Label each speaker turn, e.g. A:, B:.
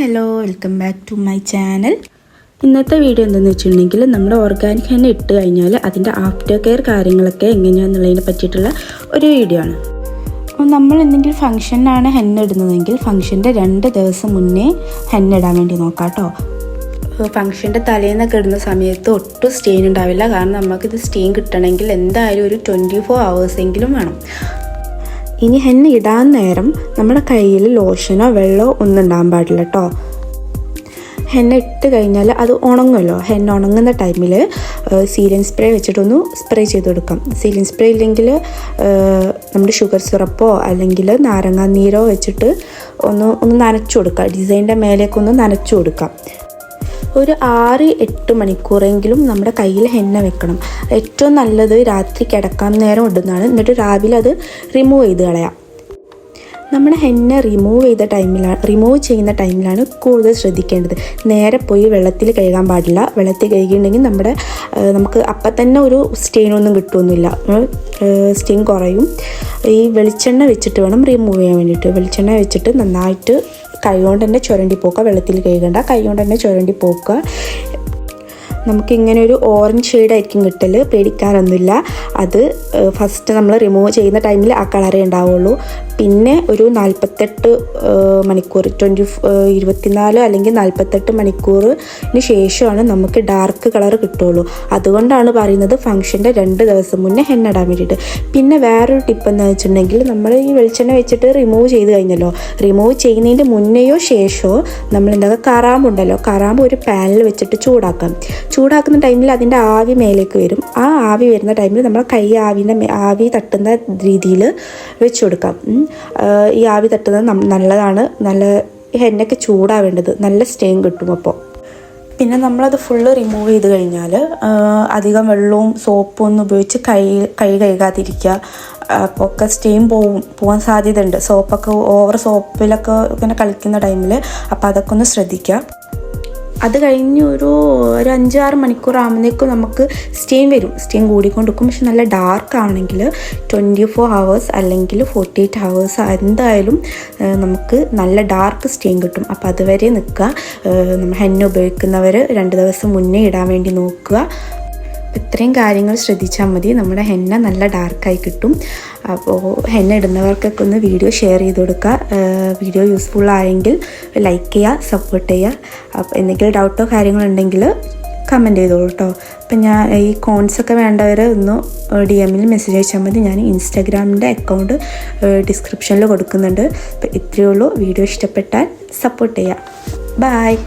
A: Hello welcome back to my channel ഇന്നത്തെ video എന്തെന്ന് വെച്ചിട്ടുണ്ടെങ്കിൽ നമ്മുടെ ഓർഗാനിക് ഹെന്ന ഇട്ട് കഴിഞ്ഞാൽ അതിന്റെ ആഫ്റ്റർ കെയർ കാര്യങ്ങളൊക്കെ എങ്ങനെയാണെന്നുള്ളതിനെ പറ്റിയിട്ടുള്ള ഒരു വീഡിയോ ആണ്. അപ്പോൾ നമ്മൾ എന്തെങ്കിലും ഫംഗ്ഷനാണ് ഹെന്ന ഇടുന്നതെങ്കിൽ ഫംഗ്ഷന്റെ രണ്ട് ദിവസം മുന്നേ ഹെന്ന ഇടാൻ വേണ്ടി നോക്കാം കേട്ടോ ഫംഗ്ഷന്റെ തലേന്നൊക്കെ ഇടുന്ന സമയത്ത് ഒട്ടും സ്റ്റെയിൻ ഉണ്ടാവില്ല. കാരണം നമുക്കിത് സ്റ്റെയിൻ കിട്ടണമെങ്കിൽ എന്തായാലും ഒരു ട്വന്റി ഫോർ എങ്കിലും വേണം. ഇനി ഹെന്ന ഇടാൻ നേരം നമ്മുടെ കയ്യിൽ ലോഷനോ വെള്ളമോ ഒന്നും ഉണ്ടാകാൻ പാടില്ല കേട്ടോ ഹെന്ന ഇട്ട് കഴിഞ്ഞാൽ അത് ഉണങ്ങുമല്ലോ. ഹെന്ന ഉണങ്ങുന്ന ടൈമിൽ സീലിൻ സ്പ്രേ വെച്ചിട്ടൊന്ന് സ്പ്രേ ചെയ്ത് കൊടുക്കാം. സീലിൻ സ്പ്രേ ഇല്ലെങ്കിൽ നമ്മുടെ ഷുഗർ സിറപ്പോ അല്ലെങ്കിൽ നാരങ്ങാനീരോ വെച്ചിട്ട് ഒന്ന് ഒന്ന് നനച്ചു കൊടുക്കാം. ഡിസൈന്റെ മേലേക്കൊന്ന് നനച്ചു കൊടുക്കാം. ഒരു ആറ് എട്ട് മണിക്കൂറെങ്കിലും നമ്മുടെ കയ്യിൽ ഹെന്ന വെക്കണം. ഏറ്റവും നല്ലത് രാത്രി കിടക്കാൻ നേരം ഇടുന്നതാണ്. എന്നിട്ട് രാവിലെ അത് റിമൂവ് ചെയ്ത് കളയാം. നമ്മുടെ ഹെന്ന റിമൂവ് ചെയ്ത ടൈമിലാണ് റിമൂവ് ചെയ്യുന്ന ടൈമിലാണ് കൂടുതൽ ശ്രദ്ധിക്കേണ്ടത്. നേരെ പോയി വെള്ളത്തിൽ കഴുകാൻ പാടില്ല. വെള്ളത്തിൽ കഴുകിയിട്ടുണ്ടെങ്കിൽ നമ്മുടെ നമുക്ക് അപ്പം തന്നെ ഒരു സ്റ്റെയിനൊന്നും കിട്ടുമൊന്നുമില്ല സ്റ്റെയിൻ കുറയും. ഈ വെളിച്ചെണ്ണ വെച്ചിട്ട് വേണം റിമൂവ് ചെയ്യാൻ വേണ്ടിയിട്ട്. വെളിച്ചെണ്ണ വെച്ചിട്ട് നന്നായിട്ട് കൈകൊണ്ട് തന്നെ ചുരണ്ടി പോക്കുക വെള്ളത്തിൽ കഴുകണ്ട കൈകൊണ്ട് തന്നെ ചുരണ്ടി പോക്കുക. നമുക്കിങ്ങനെ ഒരു ഓറഞ്ച് ഷെയ്ഡായിരിക്കും കിട്ടൽ പേടിക്കാനൊന്നുമില്ല. അത് ഫസ്റ്റ് നമ്മൾ റിമൂവ് ചെയ്യുന്ന ടൈമിൽ ആ കളറേ ഉണ്ടാവുള്ളൂ. പിന്നെ ഒരു നാൽപ്പത്തെട്ട് മണിക്കൂർ ട്വന്റി ഇരുപത്തിനാല് അല്ലെങ്കിൽ നാൽപ്പത്തെട്ട് മണിക്കൂറിന് ശേഷമാണ് നമുക്ക് ഡാർക്ക് കളർ കിട്ടുള്ളൂ. അതുകൊണ്ടാണ് പറയുന്നത് ഫംഗ്ഷന്റെ രണ്ട് ദിവസം മുന്നേ ഹെന്ന വേണ്ടിയിട്ട്. പിന്നെ വേറൊരു ടിപ്പ് എന്ന് വെച്ചിട്ടുണ്ടെങ്കിൽ നമ്മൾ ഈ വെളിച്ചെണ്ണ വെച്ചിട്ട് റിമൂവ് ചെയ്ത് കഴിഞ്ഞല്ലോ. റിമൂവ് ചെയ്യുന്നതിന്റെ മുന്നെയോ ശേഷമോ നമ്മൾ എന്താ കറാമ്പുണ്ടല്ലോ. കറാമ്പ് ഒരു പാനിൽ വെച്ചിട്ട് ചൂടാക്കാം. ചൂടാക്കുന്ന ടൈമിൽ അതിന്റെ ആവി മേലേക്ക് വരും. ആ ആവി വരുന്ന ടൈമിൽ നമ്മൾ കൈ ആവിന്റെ ആവി തട്ടുന്ന രീതിയിൽ വെച്ച് കൊടുക്കാം. ഈ ആവി തട്ടുന്നത് നല്ലതാണ്. നല്ല എണ്ണയ്ക്ക് ചൂടാവേണ്ടത്. നല്ല സ്റ്റേം കിട്ടും അപ്പോൾ. പിന്നെ നമ്മളത് ഫുള്ള് റിമൂവ് ചെയ്ത് കഴിഞ്ഞാൽ അധികം വെള്ളവും സോപ്പും ഒന്നും ഉപയോഗിച്ച് കൈ കൈ കഴുകാതിരിക്കുക. അപ്പോൾ ഒക്കെ സ്റ്റീം പോവും പോകാൻ സാധ്യതയുണ്ട്. സോപ്പൊക്കെ ഓവർ സോപ്പിലൊക്കെ ഇങ്ങനെ കളിക്കുന്ന ടൈമിൽ അപ്പോൾ അതൊക്കെ ഒന്ന് ശ്രദ്ധിക്കുക. അത് കഴിഞ്ഞ് ഒരു ഒരു അഞ്ചാറ് മണിക്കൂർ ആകുമ്പോഴേക്കും നമുക്ക് സ്റ്റീം വരും. സ്റ്റെയിൻ കൂടിക്കൊണ്ടിരിക്കും. പക്ഷെ നല്ല ഡാർക്ക് ആണെങ്കിൽ ട്വന്റി ഫോർ ഹവേഴ്സ് അല്ലെങ്കിൽ ഫോർട്ടി എയ്റ്റ് ഹവേഴ്സ് എന്തായാലും നമുക്ക് നല്ല ഡാർക്ക് സ്റ്റീം കിട്ടും. അപ്പോൾ അതുവരെ നിൽക്കുക. നമ്മൾ ഹെന്ന ഉപയോഗിക്കുന്നവർ രണ്ട് ദിവസം മുന്നേ ഇടാൻ വേണ്ടി നോക്കുക. ഇത്രയും കാര്യങ്ങൾ ശ്രദ്ധിച്ചാൽ മതി. നമ്മുടെ ഹെന്ന നല്ല ഡാർക്കായി കിട്ടും. അപ്പോൾ ഹെന്ന ഇടുന്നവർക്കൊക്കെ ഒന്ന് വീഡിയോ ഷെയർ ചെയ്ത് കൊടുക്കുക. വീഡിയോ യൂസ്ഫുൾ ആയെങ്കിൽ ലൈക്ക് ചെയ്യുക സപ്പോർട്ട് ചെയ്യുക. എന്തെങ്കിലും ഡൗട്ടോ കാര്യങ്ങളുണ്ടെങ്കിൽ കമന്റ് ചെയ്തോളൂ കേട്ടോ അപ്പം ഞാൻ ഈ കോൺസൊക്കെ വേണ്ടവർ ഒന്ന് ഡി എമ്മിൽ മെസ്സേജ് അയച്ചാൽ മതി. ഞാൻ ഇൻസ്റ്റാഗ്രാമിന്റെ അക്കൗണ്ട് ഡിസ്ക്രിപ്ഷനിൽ കൊടുക്കുന്നുണ്ട്. അപ്പോൾ ഇത്രയേ ഉള്ളൂ. വീഡിയോ ഇഷ്ടപ്പെട്ടാൽ സപ്പോർട്ട് ചെയ്യുക. ബായ്